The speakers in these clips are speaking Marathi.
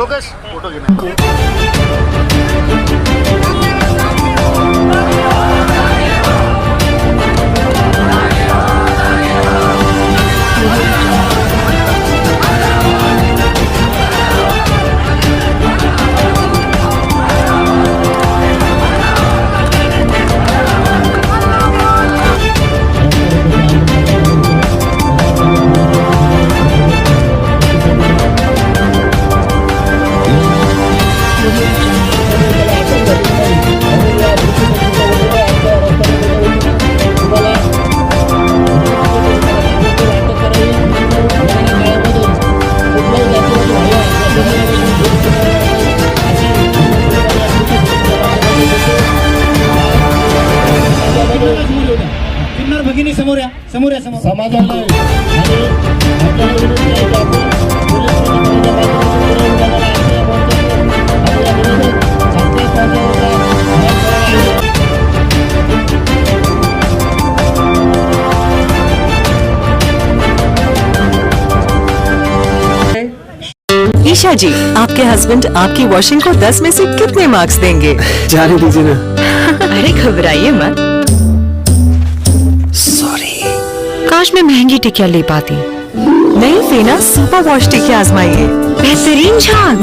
లోకేష్ ఫోటో ईशा जी आपके हस्बैंड आपकी वॉशिंग को 10 में से कितने मार्क्स देंगे? जाने दीजिए ना। अरे घबराइए मत। काश मैं महँगी टिकिया ले पाती। नहीं फेना सुपर वॉश टिकिया आजमाइए बेहतरीन झाग।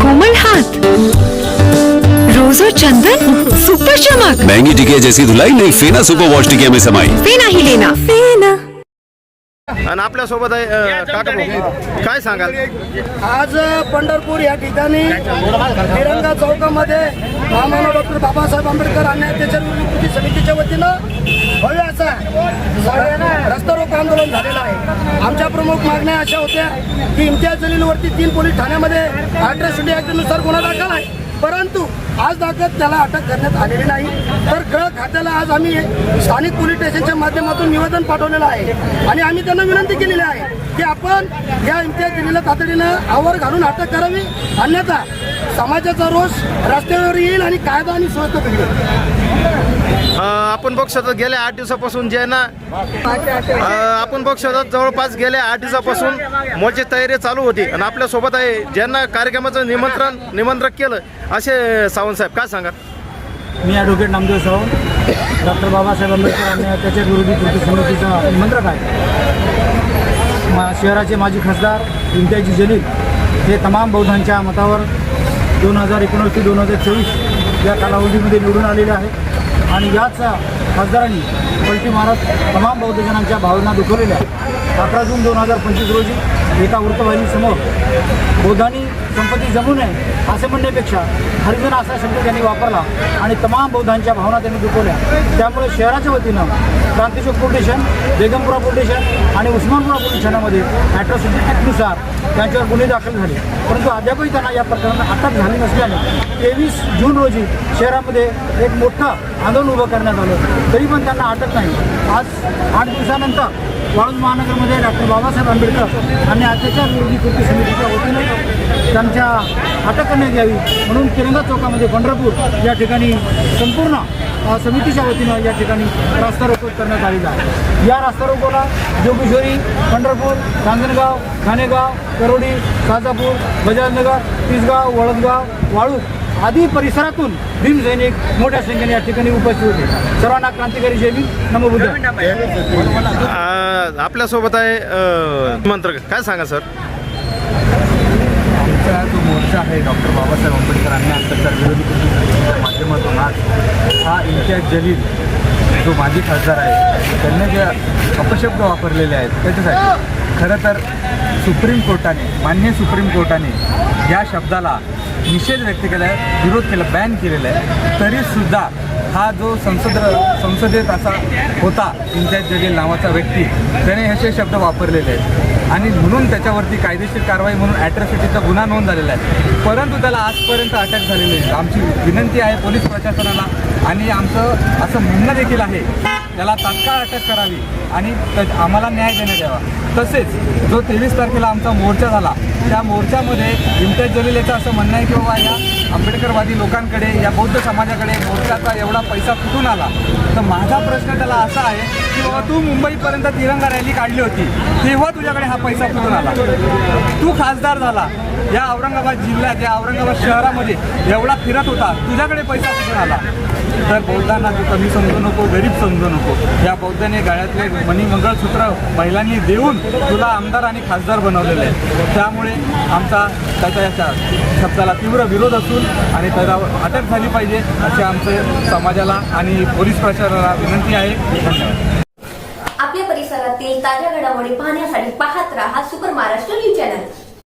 कोमल हाथ। रोज और चंदन। सुपर चमक। महँगी टिकिया जैसी धुलाई नहीं फेना सुपर वॉश टिकिया में समाई। फेना ही लेना। फेना आणि आपल्या सोबत आहे अं, काका भाऊ. काय सांगाल? आज पंढरपूर या ठिकाणी तिरंगा चौकामध्ये महामानव डॉक्टर बाबासाहेब आंबेडकर आणि कृती समितीच्या वतीनं भव्य असा रस्ता आमच्या प्रमुख मागण्या अशा होत्या की इम्तियाज जलीलवरती तीन पोलीस ठाण्यामध्ये अॅट्रॉसिटी ॲक्टनुसार गुन्हा दाखल आहे. परंतु आज दाखल त्याला अटक करण्यात आलेली नाही. तर गळ खात्याला आज आम्ही स्थानिक पोलीस स्टेशनच्या माध्यमातून निवेदन पाठवलेलं आहे. आणि आम्ही त्यांना विनंती केलेली आहे की आपण या इम्तियाज जलीला तातडीनं आवर घालून अटक करावी. अन्यथा समाजाचा रोष रस्त्यावर येईल आणि कायदा आणि सुव्यवस्था बिघडेल. आपण बघ शकतो गेल्या आठ दिवसापासून जे ना आपण बघ शकतो जवळपास गेल्या आठ दिवसापासून मोची तयारी चालू होती. आणि आपल्यासोबत आहे ज्यांना कार्यक्रमाचं निमंत्रण निमंत्रक केलं असे सावंत साहेब काय सांगा मी ॲडव्होकेट नामदेव सावंत. डॉक्टर बाबासाहेब आंबेडकर आणि अत्याचार विरोधी कृती समितीचा निमंत्रक आहे. मा शहराचे माजी खासदार इम्तियाजी जलील हे तमाम बौद्धांच्या मतावर दोन हजार एकोणीस ते दोन हजार चोवीस या कालावधीमध्ये निवडून आलेले आहेत. आणि याच खासदारांनी पलटी महाराज तमाम बौद्धजनांच्या भावना दुखवलेल्या आहेत. अकरा जून दोन हजार पंचवीस रोजी एका वृत्तवाहिनीसमोर बौद्धांनी संपत्ती जमू नये असे म्हणण्यापेक्षा हरिजन असा शब्द त्यांनी वापरला आणि तमाम बौद्धांच्या भावना त्यांनी दुखवल्या. त्यामुळे शहराच्या वतीनं क्रांतिचौक पोलीस बेगमपुरा पोलीस आणि उस्मानपुरा पोलीस स्टेशनामध्ये ॲट्रॉसिटी ॲक्टनुसार त्यांच्यावर गुन्हे दाखल झाले. परंतु अद्यापही त्यांना या प्रकरणात अटक झाली नसल्याने तेवीस जून रोजी शहरामध्ये एक मोठं आंदोलन उभं करण्यात आलं. तरी पण त्यांना अटक नाही. आज आठ दिवसानंतर वाळूज महानगरमध्ये डॉक्टर बाबासाहेब आंबेडकर आणि अत्याचार विरोधी कृती समितीच्या वतीने त्यांच्या अटक करण्यात यावी म्हणून तिरंगा चौकामध्ये पंढरपूर या ठिकाणी संपूर्ण समितीच्या वतीनं या ठिकाणी रास्ता रोको करण्यात आलेला आहे. या रास्ता रोकोला जोगेश्वरी पंढरपूर रांजणगाव ठाणेगाव करोडी साजापूर बजाजनगर तिसगाव वळदगाव वाळू आदी परिसरातून भीम सैनिक मोठ्या संख्येने या ठिकाणी उपस्थित होते. सर्वांना क्रांतिकारी जय भीम. नमो बुद्ध. अं, आपल्यासोबत आहे अं, निमंत्रक. काय सांगा सर? आमचा जो मोर्चा आहे डॉक्टर बाबासाहेब आंबेडकर आणि अत्याचार विरोधी कृती समितीच्या माध्यमातून आज हा इम्तियाज जलील जो माजी खासदार आहे त्यांनी जे अपशब्द वापरलेले आहेत त्याच्यासाठी खरं तर सुप्रीम कोर्टाने मान्य सुप्रीम कोर्टाने या शब्दाला निषेध व्यक्त केला आहे विरोध केला बॅन केलेला आहे. तरीसुद्धा हा जो संसद संसदेत असा होता इम्तियाज जलील नावाचा व्यक्ती त्याने असे शब्द वापरलेले आहेत. आणि म्हणून त्याच्यावरती कायदेशीर कारवाई म्हणून ॲट्रॉसिटीचा गुन्हा नोंद झालेला आहे. परंतु त्याला आजपर्यंत अटक झालेली आहे आमची विनंती आहे पोलीस प्रशासनाला आणि आमचं असं म्हणणं देखील आहे त्याला तात्काळ अटक करावी आणि त्या- आम्हाला न्याय देण्यात यावा. तसेच जो तेवीस तारखेला आमचा मोर्चा झाला त्या मोर्चामध्ये इम्तियाज जलील याचं असं म्हणणं आहे की बाबा या आंबेडकरवादी लोकांकडे या बौद्ध समाजाकडे मोर्चाचा एवढा पैसा कुठून आला? तर माझा प्रश्न त्याला असा आहे की बाबा तू मुंबईपर्यंत तिरंगा रॅली काढली होती तेव्हा तुझ्याकडे हा पैसा कुठून आला? तू खासदार झाला. या औरंगाबाद जिल्ह्यात या औरंगाबाद शहरामध्ये एवढा फिरत होता तुझ्याकडे पैसा कुठून आला? तर बौद्धांना तू कमी समजू नको गरीब समजू नको. या बौद्धाने गाळ्यातले मणी मंगळसूत्र महिलांनी देऊन तुला आमदार आणि खासदार बनवलेले आहे त्यामुळे आमचा त्याच्या याच्या शब्दाला तीव्र विरोध असून आणि त्याला अटक झाली पाहिजे असे आमचे समाजाला आणि पोलीस प्रशासनाला विनंती आहे. आपल्या परिसरातील ताज्या घडामोडी पाहण्यासाठी पाहत राहा सुपर महाराष्ट्र न्यूज चॅनल.